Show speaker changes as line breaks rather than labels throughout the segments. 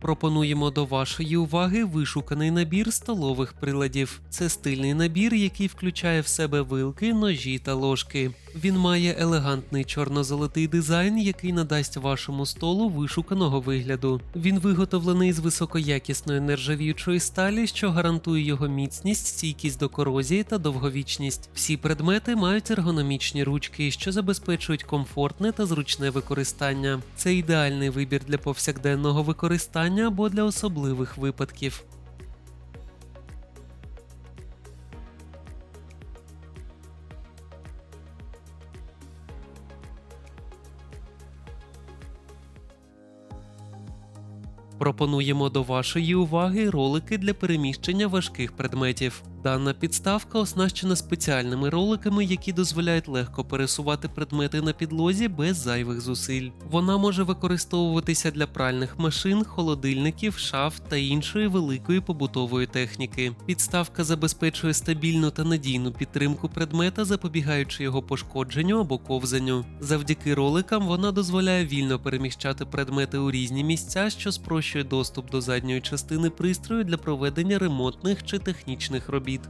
Пропонуємо до вашої уваги вишуканий набір столових приладів. Це стильний набір, який включає в себе вилки, ножі та ложки. Він має елегантний чорно-золотий дизайн, який надасть вашому столу вишуканого вигляду. Він виготовлений з високоякісної нержавіючої сталі, що гарантує його міцність, стійкість до корозії та довговічність. Всі предмети мають ергономічні ручки, що забезпечують комфортне та зручне використання. Це ідеальний вибір для повсякденного використання або для особливих випадків. Пропонуємо до вашої уваги ролики для переміщення важких предметів. Дана підставка оснащена спеціальними роликами, які дозволяють легко пересувати предмети на підлозі без зайвих зусиль. Вона може використовуватися для пральних машин, холодильників, шаф та іншої великої побутової техніки. Підставка забезпечує стабільну та надійну підтримку предмета, запобігаючи його пошкодженню або ковзанню. Завдяки роликам вона дозволяє вільно переміщати предмети у різні місця, що спрощує доступ до задньої частини пристрою для проведення ремонтних чи технічних робіт.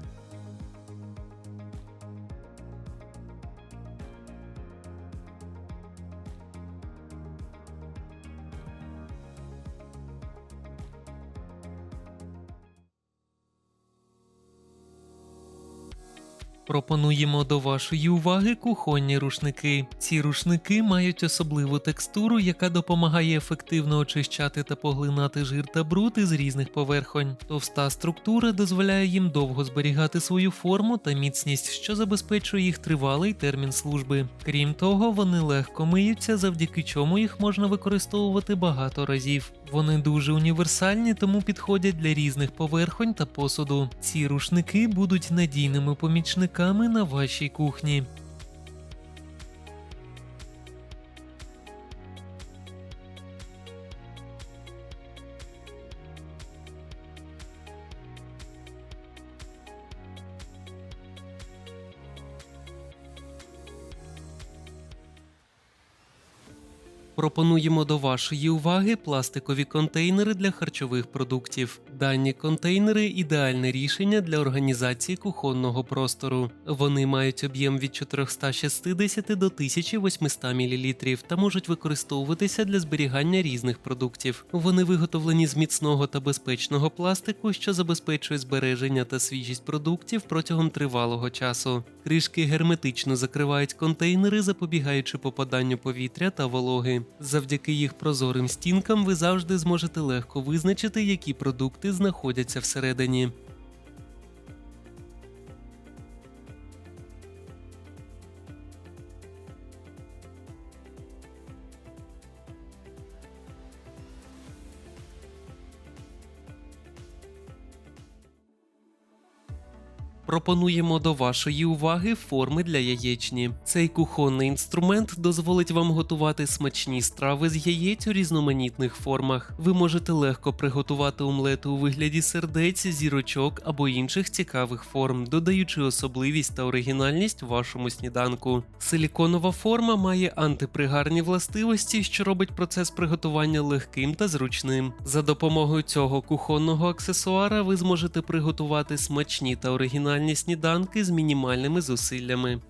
Пропонуємо до вашої уваги кухонні рушники. Ці рушники мають особливу текстуру, яка допомагає ефективно очищати та поглинати жир та бруд із різних поверхонь. Товста структура дозволяє їм довго зберігати свою форму та міцність, що забезпечує їх тривалий термін служби. Крім того, вони легко миються, завдяки чому їх можна використовувати багато разів. Вони дуже універсальні, тому підходять для різних поверхонь та посуду. Ці рушники будуть надійними помічниками на вашій кухні. Пропонуємо до вашої уваги пластикові контейнери для харчових продуктів. Дані контейнери ідеальне рішення для організації кухонного простору. Вони мають об'єм від 460 до 1800 мл та можуть використовуватися для зберігання різних продуктів. Вони виготовлені з міцного та безпечного пластику, що забезпечує збереження та свіжість продуктів протягом тривалого часу. Кришки герметично закривають контейнери, запобігаючи попаданню повітря та вологи. Завдяки їх прозорим стінкам ви завжди зможете легко визначити, які продукти знаходяться всередині. Пропонуємо до вашої уваги форми для яєчні. Цей кухонний інструмент дозволить вам готувати смачні страви з яєць у різноманітних формах. Ви можете легко приготувати омлети у вигляді сердець, зірочок або інших цікавих форм, додаючи особливість та оригінальність вашому сніданку. Силіконова форма має антипригарні властивості, що робить процес приготування легким та зручним. За допомогою цього кухонного аксесуара ви зможете приготувати смачні та оригінальні сніданки з мінімальними зусиллями.